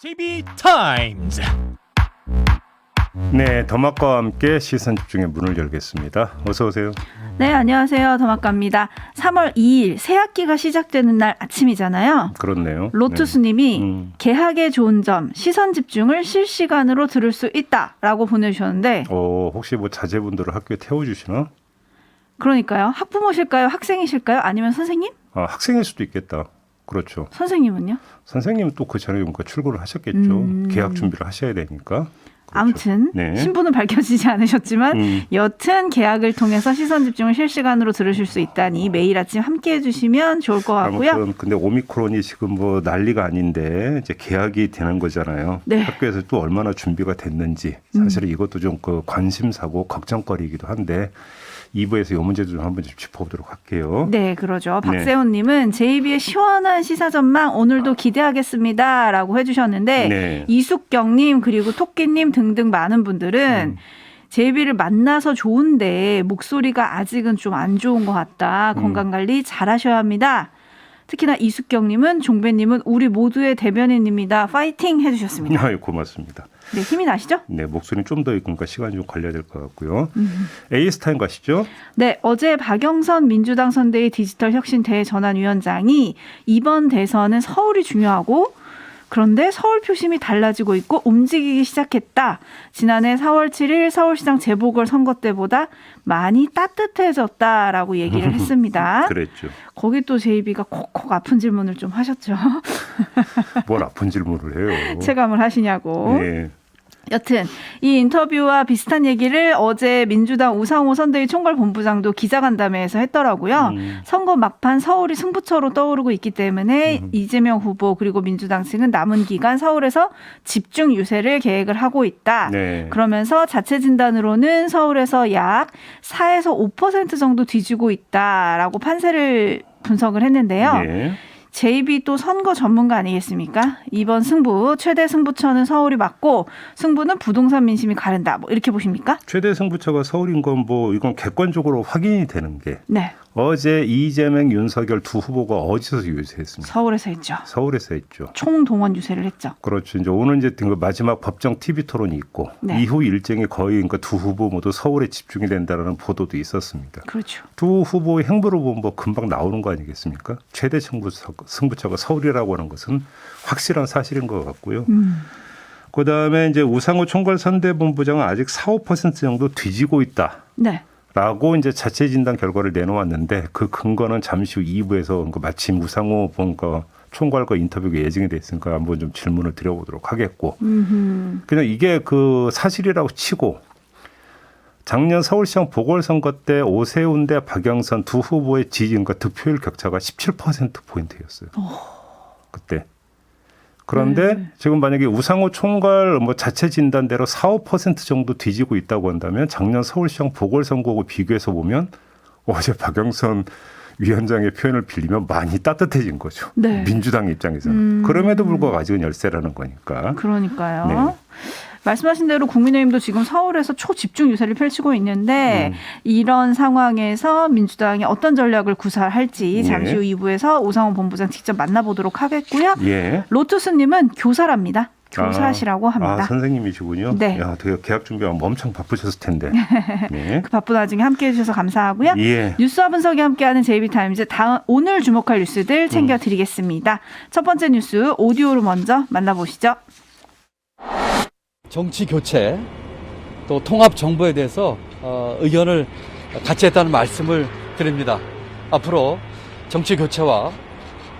JB 타임즈. 네, 더마과 함께 시선 집중의 문을 열겠습니다. 어서 오세요. 네, 안녕하세요. 더마카입니다. 3월 2일 새 학기가 시작되는 날 아침이잖아요. 그렇네요. 로투스님이 음. 개학의 좋은 점, 시선 집중을 실시간으로 들을 수 있다라고 보내주셨는데, 네. 어, 혹시 뭐 자제분들을 학교에 태워주시나? 그러니까요. 학부모실까요? 학생이실까요? 아니면 선생님? 아, 학생일 수도 있겠다. 그렇죠. 선생님은요? 선생님은 또 그 전에 뭔가 출근을 하셨겠죠. 음. 계약 준비를 하셔야 되니까. 그렇죠. 아무튼 네. 신분은 밝혀지지 않으셨지만 음. 여튼 계약을 통해서 시선 집중을 실시간으로 들으실 수 있다니 매일 아침 함께 해주시면 좋을 것 같고요. 아무튼 근데 오미크론이 지금 뭐 난리가 아닌데 이제 계약이 되는 거잖아요. 네. 음. 학교에서 또 얼마나 준비가 됐는지 사실은 이것도 좀 그 관심사고 걱정거리이기도 한데 2부에서 이 문제도 좀 한번 좀 짚어보도록 할게요. 네, 그러죠. 네. 박세훈님은 JB의 시원한 시사 전망 오늘도 기대하겠습니다 라고 해주셨는데 네. 이숙경 님 그리고 토끼 님 등등 많은 분들은 음. JB를 만나서 좋은데 목소리가 아직은 좀 안 좋은 것 같다. 음. 건강 관리 잘하셔야 합니다. 특히나 이숙경님은 종배님은 우리 모두의 대변인입니다. 파이팅 해주셨습니다. 아유, 고맙습니다. 네, 힘이 나시죠? 네, 목소리는 좀더 그러니까 시간이 좀 걸려야 될 것 같고요. 음. 에이스타임 가시죠? 네, 어제 박영선 민주당 선대위 디지털 혁신 대전환위원장이 이번 대선은 서울이 중요하고 그런데 서울 표심이 달라지고 있고 움직이기 시작했다. 지난해 4월 7일 서울시장 재보궐 선거 때보다 많이 따뜻해졌다라고 얘기를 했습니다. 그랬죠. 거기 또 제이비가 콕콕 아픈 질문을 좀 하셨죠. 뭘 아픈 질문을 해요. 체감을 하시냐고. 네. 여튼 이 인터뷰와 비슷한 얘기를 어제 민주당 우상호 선대위 총괄본부장도 기자간담회에서 했더라고요. 음. 선거 막판 서울이 승부처로 떠오르고 있기 때문에 음. 이재명 후보 그리고 민주당 측은 남은 기간 서울에서 집중 유세를 계획을 하고 있다. 네. 그러면서 자체 진단으로는 서울에서 약 4에서 5% 정도 뒤지고 있다라고 판세를 분석을 했는데요. 네. JB 또 선거 전문가 아니겠습니까? 이번 승부 최대 승부처는 서울이 맞고 승부는 부동산 민심이 가른다. 뭐 이렇게 보십니까? 최대 승부처가 서울인 건 뭐 이건 객관적으로 확인이 되는 게 네, 어제 이재명, 윤석열 두 후보가 어디서 유세했습니까? 서울에서 했죠. 서울에서 했죠. 총동원 유세를 했죠. 그렇죠. 이제 오늘 이제 그 마지막 법정 TV 토론이 있고 네. 이후 일정이 거의 그러니까 두 후보 모두 서울에 집중이 된다라는 보도도 있었습니다. 그렇죠. 두 후보의 행보를 보면 뭐 금방 나오는 거 아니겠습니까? 최대 승부처, 승부처가 서울이라고 하는 것은 확실한 사실인 것 같고요. 음, 그 다음에 이제 우상호 총괄 선대본부장은 아직 4, 5% 정도 뒤지고 있다. 네, 라고 이제 자체 진단 결과를 내놓았는데 그 근거는 잠시 후 2부에서 그 마침 우상호 본가 총괄과 인터뷰가 예정이 돼 있으니까 한번 좀 질문을 드려보도록 하겠고 음, 그냥 이게 그 사실이라고 치고 작년 서울시장 보궐선거 때 오세훈 대 박영선 두 후보의 지지율과 득표율 격차가 17% 포인트였어요. 그때. 그런데 네. 지금 만약에 우상호 총괄 뭐 자체 진단대로 4, 5% 정도 뒤지고 있다고 한다면 작년 서울시장 보궐선거하고 비교해서 보면 어제 박영선 위원장의 표현을 빌리면 많이 따뜻해진 거죠. 네. 민주당 입장에서는. 음. 그럼에도 불구하고 아직은 열세라는 거니까. 그러니까요. 네. 말씀하신 대로 국민의힘도 지금 서울에서 초집중 유세를 펼치고 있는데 음. 이런 상황에서 민주당이 어떤 전략을 구사할지 잠시 네. 후 2부에서 오상호 본부장 직접 만나보도록 하겠고요. 예. 로투스님은 교사랍니다. 교사시라고 합니다. 아, 선생님이시군요. 네. 야, 되게 계약 준비하면 엄청 바쁘셨을 텐데. 네. 그 바쁜 와중에 함께해 주셔서 감사하고요. 예. 뉴스와 분석이 함께하는 제이비타임즈 다음 오늘 주목할 뉴스들 챙겨드리겠습니다. 첫 번째 뉴스 오디오로 먼저 만나보시죠. 정치 교체 또 통합 정부에 대해서 어, 의견을 같이 했다는 말씀을 드립니다. 앞으로 정치 교체와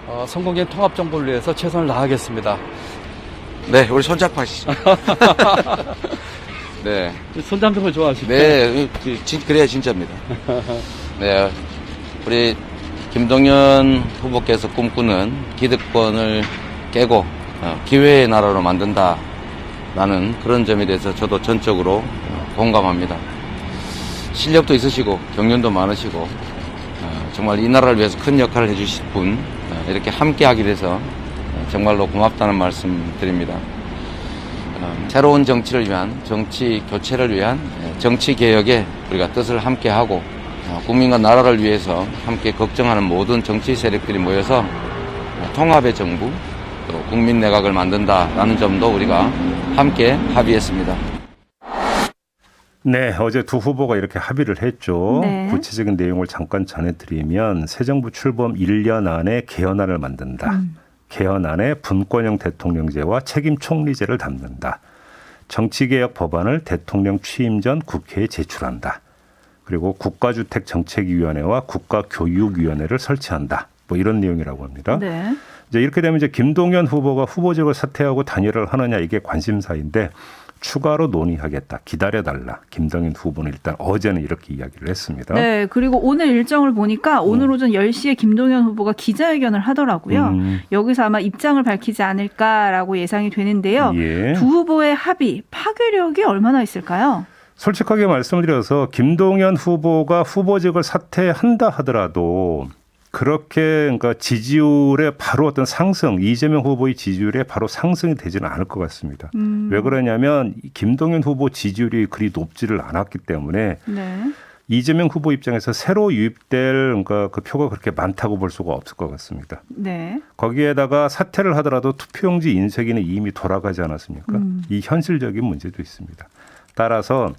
어, 성공적인 통합 정부를 위해서 최선을 다하겠습니다. 네, 우리 손잡하시죠. 네, 손 잡는 걸 좋아하시죠? 네, 그, 진- 그래야 진짜입니다. 네, 우리 김동연 후보께서 꿈꾸는 기득권을 깨고 어, 기회의 나라로 만든다 라는 그런 점에 대해서 저도 전적으로 어, 공감합니다. 실력도 있으시고 경륜도 많으시고 어, 정말 이 나라를 위해서 큰 역할을 해주실 분 어, 이렇게 함께 하게 돼서 어, 정말로 고맙다는 말씀 드립니다. 어, 새로운 정치를 위한 정치 교체를 위한 예, 정치 개혁에 우리가 뜻을 함께 하고 어, 국민과 나라를 위해서 함께 걱정하는 모든 정치 세력들이 모여서 어, 통합의 정부 또 국민 내각을 만든다라는 점도 우리가 함께 합의했습니다. 네, 어제 두 후보가 이렇게 합의를 했죠. 네. 구체적인 내용을 잠깐 전해드리면 새 정부 출범 1년 안에 개헌안을 만든다. 음. 개헌안에 분권형 대통령제와 책임 총리제를 담는다. 정치개혁 법안을 대통령 취임 전 국회에 제출한다. 그리고 국가주택정책위원회와 국가교육위원회를 설치한다. 뭐 이런 내용이라고 합니다. 네. 이제 이렇게 되면 이제 김동연 후보가 후보직을 사퇴하고 단일화를 하느냐 이게 관심사인데 추가로 논의하겠다. 기다려달라. 김동연 후보는 일단 어제는 이렇게 이야기를 했습니다. 네, 그리고 오늘 일정을 보니까 오늘 오전 10시에 김동연 후보가 기자회견을 하더라고요. 음, 여기서 아마 입장을 밝히지 않을까라고 예상이 되는데요. 예. 두 후보의 합의 파괴력이 얼마나 있을까요? 솔직하게 말씀드려서 김동연 후보가 후보직을 사퇴한다 하더라도 그렇게 그러니까 지지율에 바로 어떤 상승, 이재명 후보의 지지율에 바로 상승이 되지는 않을 것 같습니다. 음, 왜 그러냐면 이 김동연 후보 지지율이 그리 높지를 않았기 때문에 네. 이재명 후보 입장에서 새로 유입될 그러니까 그 표가 그렇게 많다고 볼 수가 없을 것 같습니다. 네. 거기에다가 사퇴를 하더라도 투표용지 인쇄기는 이미 돌아가지 않았습니까? 음. 이 현실적인 문제도 있습니다. 따라서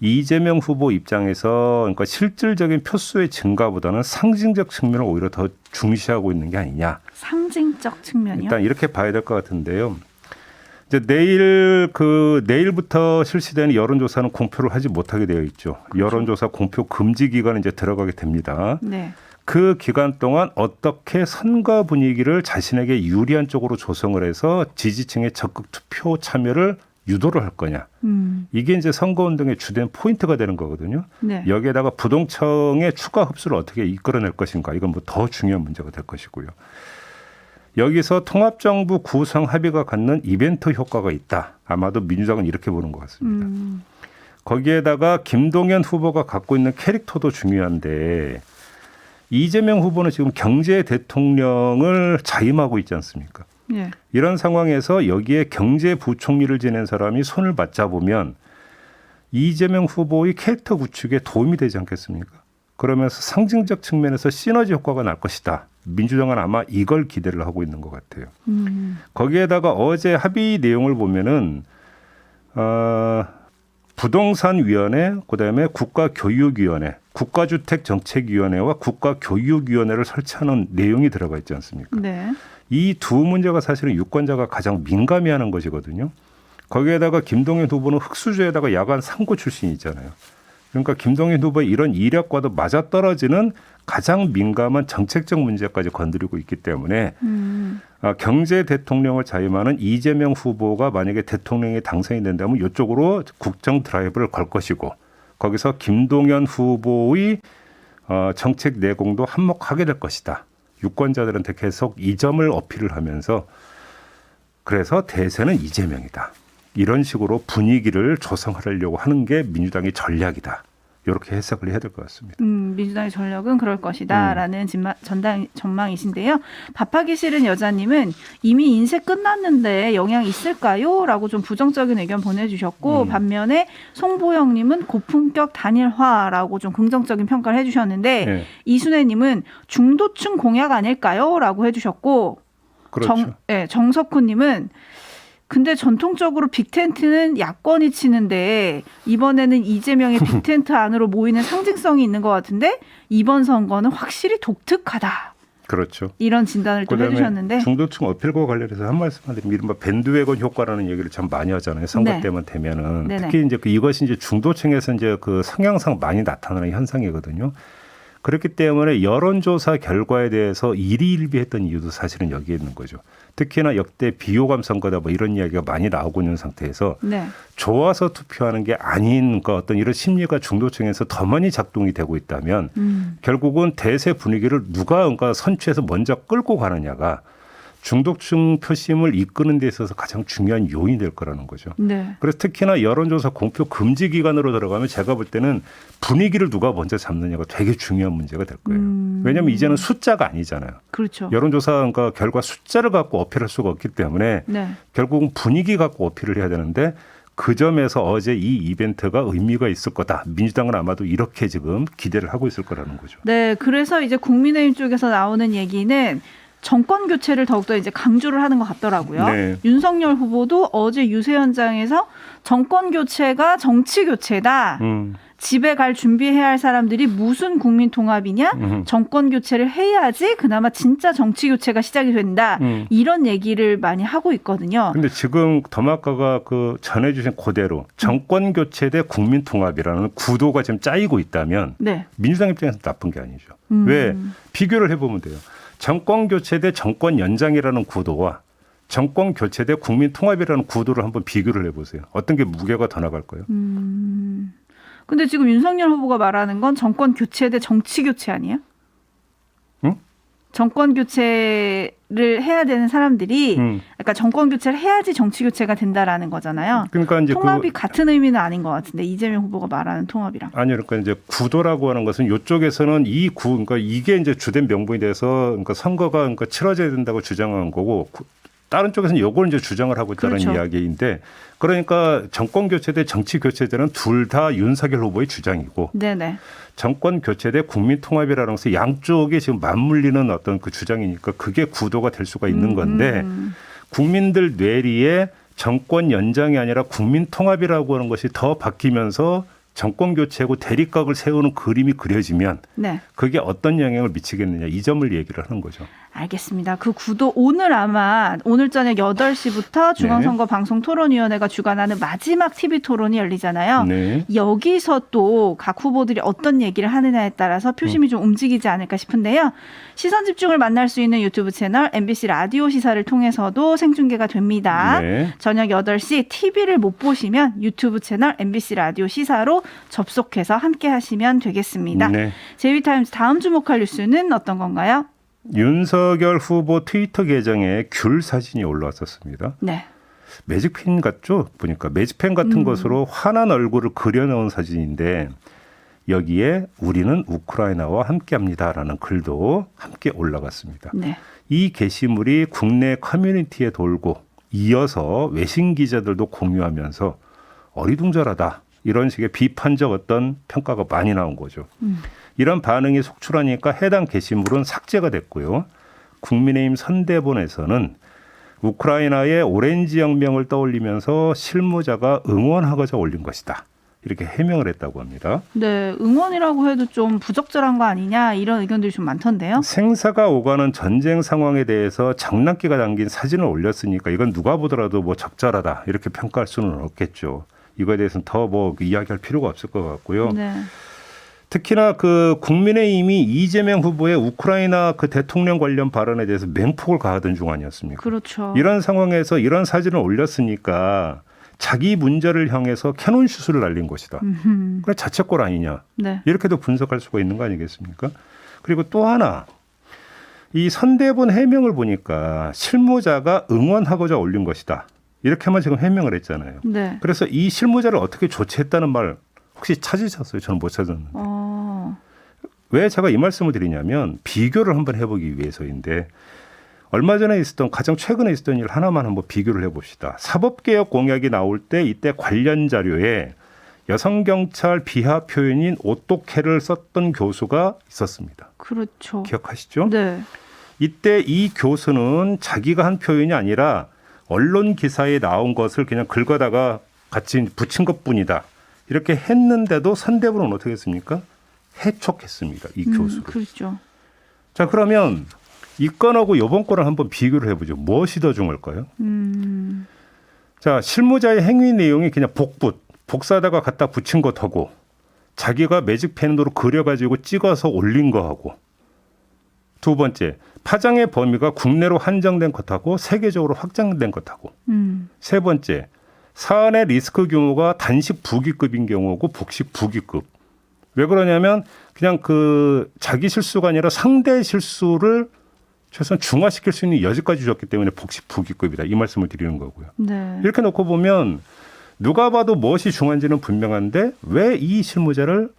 이재명 후보 입장에서 그러니까 실질적인 표수의 증가보다는 상징적 측면을 오히려 더 중시하고 있는 게 아니냐. 상징적 측면이요. 일단 이렇게 봐야 될 것 같은데요. 이제 내일 그 내일부터 실시되는 여론조사는 공표를 하지 못하게 되어 있죠. 여론조사 공표 금지 기간에 이제 들어가게 됩니다. 네. 그 기간 동안 어떻게 선거 분위기를 자신에게 유리한 쪽으로 조성을 해서 지지층의 적극 투표 참여를 유도를 할 거냐. 음. 이게 이제 선거운동의 주된 포인트가 되는 거거든요. 네. 여기에다가 부동층의 추가 흡수를 어떻게 이끌어낼 것인가. 이건 뭐 더 중요한 문제가 될 것이고요. 여기서 통합정부 구성 합의가 갖는 이벤트 효과가 있다. 아마도 민주당은 이렇게 보는 것 같습니다. 음. 거기에다가 김동연 후보가 갖고 있는 캐릭터도 중요한데 이재명 후보는 지금 경제 대통령을 자임하고 있지 않습니까? 예. 이런 상황에서 여기에 경제부총리를 지낸 사람이 손을 맞잡으면 이재명 후보의 캐릭터 구축에 도움이 되지 않겠습니까? 그러면서 상징적 측면에서 시너지 효과가 날 것이다. 민주당은 아마 이걸 기대를 하고 있는 것 같아요. 음. 거기에다가 어제 합의 내용을 보면은 어, 부동산위원회, 그다음에 국가교육위원회, 국가주택정책위원회와 국가교육위원회를 설치하는 내용이 들어가 있지 않습니까? 네. 이 두 문제가 사실은 유권자가 가장 민감해하는 것이거든요. 거기에다가 김동연 후보는 흑수저에다가 야간 상고 출신이잖아요. 그러니까 김동연 후보의 이런 이력과도 맞아떨어지는 가장 민감한 정책적 문제까지 건드리고 있기 때문에 음. 아, 경제 대통령을 자임하는 이재명 후보가 만약에 대통령에 당선이 된다면 이쪽으로 국정 드라이브를 걸 것이고 거기서 김동연 후보의 어, 정책 내공도 한몫하게 될 것이다. 유권자들한테 계속 이 점을 어필을 하면서 그래서 대세는 이재명이다. 이런 식으로 분위기를 조성하려고 하는 게 민주당의 전략이다. 이렇게 해석을 해야 될 것 같습니다. 음, 민주당의 전략은 그럴 것이다라는 음. 진마, 전당, 전망이신데요. 밥하기 싫은 여자님은 이미 인쇄 끝났는데 영향 있을까요? 라고 좀 부정적인 의견 보내주셨고 음. 반면에 송보영님은 고품격 단일화라고 좀 긍정적인 평가를 해주셨는데 네, 이순애님은 중도층 공약 아닐까요? 라고 해주셨고 그렇죠. 정, 네, 정석훈님은 근데 전통적으로 빅텐트는 야권이 치는데 이번에는 이재명의 빅텐트 안으로 모이는 상징성이 있는 것 같은데 이번 선거는 확실히 독특하다 그렇죠. 이런 진단을 또 해주셨는데 중도층 어필과 관련해서 한 말씀만 드리면 이른바 밴드웨건 효과라는 얘기를 참 많이 하잖아요. 선거 네. 때만 되면은 네네. 특히 이제 그 이것이 이제 중도층에서 이제 그 성향상 많이 나타나는 현상이거든요. 그렇기 때문에 여론조사 결과에 대해서 일희일비했던 이유도 사실은 여기에 있는 거죠. 특히나 역대 비호감 선거다 뭐 이런 이야기가 많이 나오고 있는 상태에서 네. 좋아서 투표하는 게 아닌 그 어떤 이런 심리가 중도층에서 더 많이 작동이 되고 있다면 음, 결국은 대세 분위기를 누가 그러니까 선취해서 먼저 끌고 가느냐가 중독층 표심을 이끄는 데 있어서 가장 중요한 요인이 될 거라는 거죠. 네. 그래서 특히나 여론조사 공표 금지 기간으로 들어가면 제가 볼 때는 분위기를 누가 먼저 잡느냐가 되게 중요한 문제가 될 거예요. 음. 왜냐하면 이제는 숫자가 아니잖아요. 그렇죠. 여론조사 그러니까 결과 숫자를 갖고 어필할 수가 없기 때문에 네. 결국은 분위기 갖고 어필을 해야 되는데 그 점에서 어제 이 이벤트가 의미가 있을 거다. 민주당은 아마도 이렇게 지금 기대를 하고 있을 거라는 거죠. 네, 그래서 이제 국민의힘 쪽에서 나오는 얘기는 정권 교체를 더욱더 이제 강조를 하는 것 같더라고요. 네. 윤석열 후보도 어제 유세 현장에서 정권 교체가 정치 교체다. 음, 집에 갈 준비해야 할 사람들이 무슨 국민 통합이냐? 음. 정권 교체를 해야지 그나마 진짜 정치 교체가 시작이 된다. 음. 이런 얘기를 많이 하고 있거든요. 근데 지금 더마카가 그 전해주신 그대로 정권 교체 대 국민 통합이라는 구도가 지금 짜이고 있다면 네. 민주당 입장에서 나쁜 게 아니죠. 음. 왜 비교를 해보면 돼요. 정권 교체 대 정권 연장이라는 구도와 정권 교체 대 국민 통합이라는 구도를 한번 비교를 해보세요. 어떤 게 무게가 더 나갈까요? 음. 근데 지금 윤석열 후보가 말하는 건 정권 교체 대 정치 교체 아니에요? 응? 정권 교체를 해야 되는 사람들이 음. 그러니까 정권 교체를 해야지 정치 교체가 된다라는 거잖아요. 그러니까 이제 통합이 그 같은 의미는 아닌 것 같은데 이재명 후보가 말하는 통합이랑. 아니요, 그러니까 이제 구도라고 하는 것은 이쪽에서는 이 구, 그러니까 이게 이제 주된 명분이 돼서 그러니까 선거가 그러니까 치러져야 된다고 주장한 거고 구- 다른 쪽에서는 요걸 이제 주장을 하고 있다는 그렇죠. 이야기인데 그러니까 정권 교체 대 정치 교체제는 둘 다 윤석열 후보의 주장이고 네네. 정권 교체 대 국민 통합이라는 것이 양쪽이 지금 맞물리는 어떤 그 주장이니까 그게 구도가 될 수가 있는 건데 음. 국민들 뇌리에 정권 연장이 아니라 국민 통합이라고 하는 것이 더 바뀌면서 정권 교체하고 대립각을 세우는 그림이 그려지면 네. 그게 어떤 영향을 미치겠느냐 이 점을 얘기를 하는 거죠. 알겠습니다. 그 구도 오늘 아마 오늘 저녁 8시부터 중앙선거 방송 토론위원회가 주관하는 마지막 TV 토론이 열리잖아요. 네. 여기서 또 각 후보들이 어떤 얘기를 하느냐에 따라서 표심이 좀 움직이지 않을까 싶은데요. 시선 집중을 만날 수 있는 유튜브 채널 MBC 라디오 시사를 통해서도 생중계가 됩니다. 네. 저녁 8시 TV를 못 보시면 유튜브 채널 MBC 라디오 시사로 접속해서 함께 하시면 되겠습니다. 네. 제이타임즈 다음 주목할 뉴스는 어떤 건가요? 윤석열 후보 트위터 계정에 귤 사진이 올라왔었습니다. 네. 매직펜 같죠? 보니까 매직펜 같은 음. 것으로 환한 얼굴을 그려놓은 사진인데 여기에 우리는 우크라이나와 함께합니다라는 글도 함께 올라갔습니다. 네. 이 게시물이 국내 커뮤니티에 돌고 이어서 외신 기자들도 공유하면서 어리둥절하다 이런 식의 비판적 어떤 평가가 많이 나온 거죠. 음. 이런 반응이 속출하니까 해당 게시물은 삭제가 됐고요. 국민의힘 선대본에서는 우크라이나의 오렌지 혁명을 떠올리면서 실무자가 응원하고자 올린 것이다. 이렇게 해명을 했다고 합니다. 네, 응원이라고 해도 좀 부적절한 거 아니냐 이런 의견들이 좀 많던데요. 생사가 오가는 전쟁 상황에 대해서 장난기가 담긴 사진을 올렸으니까 이건 누가 보더라도 뭐 적절하다 이렇게 평가할 수는 없겠죠. 이거에 대해서는 더 뭐 이야기할 필요가 없을 것 같고요. 네. 특히나 그 국민의힘이 이재명 후보의 우크라이나 그 대통령 관련 발언에 대해서 맹폭을 가하던 중 아니었습니까? 그렇죠. 이런 상황에서 이런 사진을 올렸으니까 자기 문제를 향해서 캐논 슛을 날린 것이다. 음흠. 그래 자책골 아니냐? 네. 이렇게도 분석할 수가 있는 거 아니겠습니까? 그리고 또 하나 이 선대본 해명을 보니까 실무자가 응원하고자 올린 것이다. 이렇게만 지금 해명을 했잖아요. 네. 그래서 이 실무자를 어떻게 조치했다는 말 혹시 찾으셨어요? 저는 못 찾았는데. 어. 왜 제가 이 말씀을 드리냐면 비교를 한번 해보기 위해서인데 얼마 전에 있었던 가장 최근에 있었던 일 하나만 한번 비교를 해봅시다. 사법개혁 공약이 나올 때 이때 관련 자료에 여성 경찰 비하 표현인 오똑해를 썼던 교수가 있었습니다. 그렇죠. 기억하시죠? 네. 이때 이 교수는 자기가 한 표현이 아니라 언론 기사에 나온 것을 그냥 긁어다가 같이 붙인 것뿐이다. 이렇게 했는데도 선대부는 어떻게 했습니까? 해촉했습니다. 이 음, 교수를. 그렇죠. 자 그러면 이 건하고 이번 건을 한번 비교를 해보죠. 무엇이 더 중요할까요? 음. 자 실무자의 행위 내용이 그냥 복붙, 복사다가 갖다 붙인 것하고 자기가 매직 펜으로 그려가지고 찍어서 올린 거하고 두 번째 파장의 범위가 국내로 한정된 것하고 세계적으로 확장된 것하고 음. 세 번째 사안의 리스크 규모가 단식 부기급인 경우고 복식 부기급 왜 그러냐면 그냥 그 자기 실수가 아니라 상대 실수를 최소한 중화시킬 수 있는 여지까지 주었기 때문에 복식 부기급이다 이 말씀을 드리는 거고요. 네. 이렇게 놓고 보면 누가 봐도 무엇이 중요한지는 분명한데 왜 이 실무자를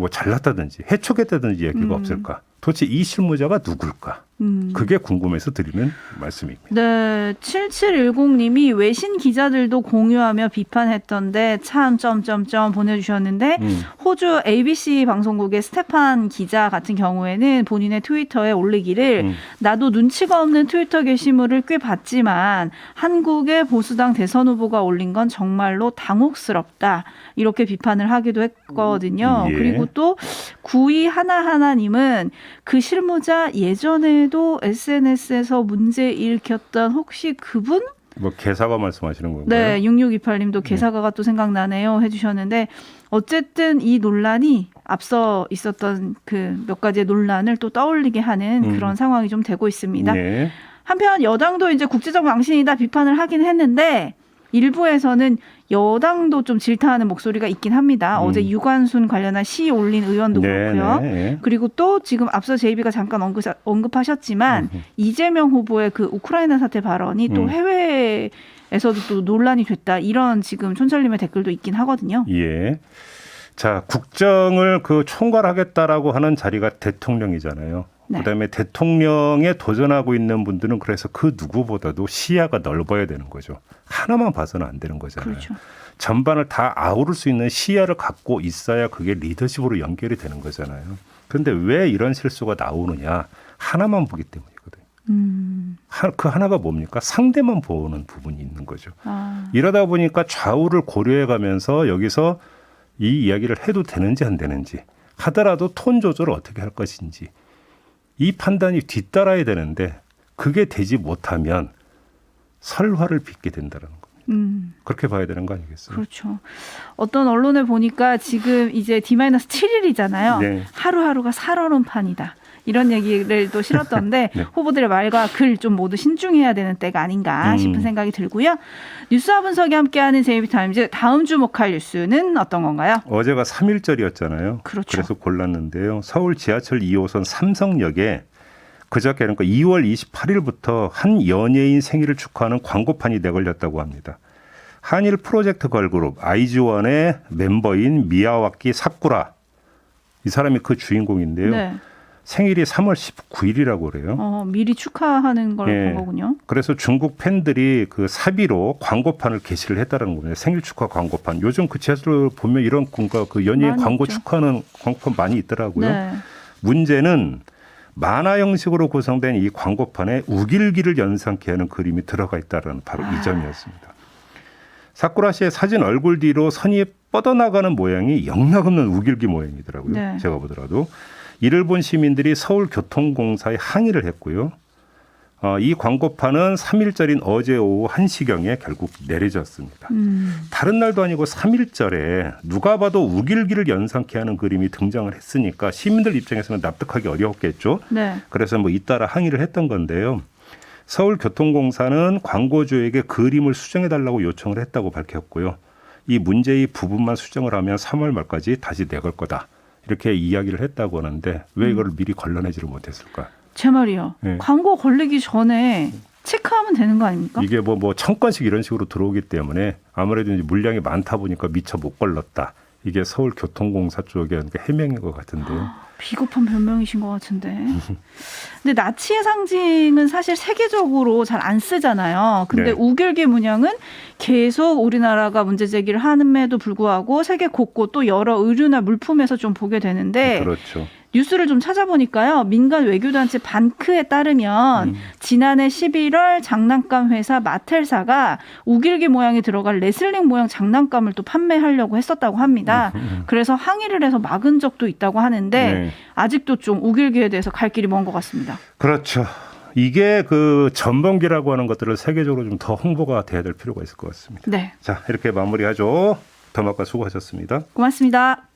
뭐 잘났다든지 해촉했다든지 얘기가 음. 없을까? 도대체 이 실무자가 누굴까? 음. 그게 궁금해서 드리는 말씀입니다. 네, 7710님이 외신 기자들도 공유하며 비판했던데 참 점점점 보내주셨는데 음. 호주 ABC 방송국의 스테판 기자 같은 경우에는 본인의 트위터에 올리기를 음. 나도 눈치가 없는 트위터 게시물을 꽤 봤지만 한국의 보수당 대선 후보가 올린 건 정말로 당혹스럽다 이렇게 비판을 하기도 했거든요. 예. 그리고 또 구이 하나하나님은 그 실무자 예전에도 SNS에서 문제 일으켰던 혹시 그분? 뭐 개사가 말씀하시는 건가요? 네, 6628님도 개사가가 또 생각나네요 해주셨는데 어쨌든 이 논란이 앞서 있었던 그 몇 가지의 논란을 또 떠올리게 하는 음. 그런 상황이 좀 되고 있습니다. 네. 한편 여당도 이제 국제적 망신이다 비판을 하긴 했는데 일부에서는 여당도 좀 질타하는 목소리가 있긴 합니다. 음. 어제 유관순 관련한 시 올린 의원도 네, 그렇고요. 네, 네. 그리고 또 지금 앞서 제이비가 잠깐 언급, 언급하셨지만 음. 이재명 후보의 그 우크라이나 사태 발언이 또 음. 해외에서도 또 논란이 됐다 이런 지금 촌철님의 댓글도 있긴 하거든요. 예. 자, 국정을 그 총괄하겠다라고 하는 자리가 대통령이잖아요. 네. 그다음에 대통령에 도전하고 있는 분들은 그래서 그 누구보다도 시야가 넓어야 되는 거죠. 하나만 봐서는 안 되는 거잖아요. 그렇죠. 전반을 다 아우를 수 있는 시야를 갖고 있어야 그게 리더십으로 연결이 되는 거잖아요. 그런데 왜 이런 실수가 나오느냐? 하나만 보기 때문이거든요. 음, 하- 그 하나가 뭡니까? 상대만 보는 부분이 있는 거죠. 아, 이러다 보니까 좌우를 고려해 가면서 여기서 이 이야기를 해도 되는지 안 되는지 하더라도 톤 조절을 어떻게 할 것인지 이 판단이 뒤따라야 되는데 그게 되지 못하면 설화를 빚게 된다는 거. 음. 그렇게 봐야 되는 거 아니겠어요? 그렇죠. 어떤 언론을 보니까 지금 이제 D-7일이잖아요. 네. 하루하루가 살얼음판이다. 이런 얘기를 또 실었던데 네. 후보들의 말과 글 좀 모두 신중해야 되는 때가 아닌가 음. 싶은 생각이 들고요. 뉴스와 분석이 함께하는 제이비타임즈 다음 주목할 뉴스는 어떤 건가요? 어제가 3일절이었잖아요. 그렇죠. 그래서 골랐는데요. 서울 지하철 2호선 삼성역에 그저께 그러니까 2월 28일부터 한 연예인 생일을 축하하는 광고판이 내걸렸다고 합니다. 한일 프로젝트 걸그룹 아이즈원의 멤버인 미야와키 사쿠라 이 사람이 그 주인공인데요. 네. 생일이 3월 19일이라고 그래요. 어, 미리 축하하는 걸 예. 본 거군요. 그래서 중국 팬들이 그 사비로 광고판을 게시를 했다는 겁니다. 생일 축하 광고판. 요즘 그 지하철 보면 이런 뭔가 그 연예인 광고 있죠. 축하하는 광고판 많이 있더라고요. 네. 문제는 만화 형식으로 구성된 이 광고판에 우길기를 연상케 하는 그림이 들어가 있다는 바로 아. 이 점이었습니다. 사쿠라 씨의 사진 얼굴 뒤로 선이 뻗어나가는 모양이 영락없는 우길기 모양이더라고요. 네. 제가 보더라도 이를 본 시민들이 서울교통공사에 항의를 했고요. 어, 이 광고판은 3일절인 어제 오후 1시경에 결국 내려졌습니다. 음. 다른 날도 아니고 3일절에 누가 봐도 우길기를 연상케 하는 그림이 등장을 했으니까 시민들 입장에서는 납득하기 어려웠겠죠. 네. 그래서 뭐 잇따라 항의를 했던 건데요. 서울교통공사는 광고주에게 그림을 수정해 달라고 요청을 했다고 밝혔고요. 이 문제의 부분만 수정을 하면 3월 말까지 다시 내걸 거다. 이렇게 이야기를 했다고 하는데 왜 이걸 미리 걸러내지를 못했을까? 제 말이요. 네. 광고 걸리기 전에 체크하면 되는 거 아닙니까? 이게 뭐뭐천 건씩 이런 식으로 들어오기 때문에 아무래도 이제 물량이 많다 보니까 미처 못 걸렀다. 이게 서울교통공사 쪽의 그러니까 해명인 것 같은데요. 비겁한 변명이신 것 같은데. 근데 나치의 상징은 사실 세계적으로 잘 안 쓰잖아요. 근데 네. 우길기 문양은 계속 우리나라가 문제 제기를 함에도 불구하고 세계 곳곳 또 여러 의류나 물품에서 좀 보게 되는데 그렇죠. 뉴스를 좀 찾아보니까요. 민간 외교단체 반크에 따르면 음. 지난해 11월 장난감 회사 마텔사가 우길기 모양이 들어갈 레슬링 모양 장난감을 또 판매하려고 했었다고 합니다. 그래서 항의를 해서 막은 적도 있다고 하는데 네. 아직도 좀 우길기에 대해서 갈 길이 먼 것 같습니다. 그렇죠. 이게 그 전범기라고 하는 것들을 세계적으로 좀 더 홍보가 돼야 될 필요가 있을 것 같습니다. 네. 자, 이렇게 마무리하죠. 더마과 수고하셨습니다. 고맙습니다.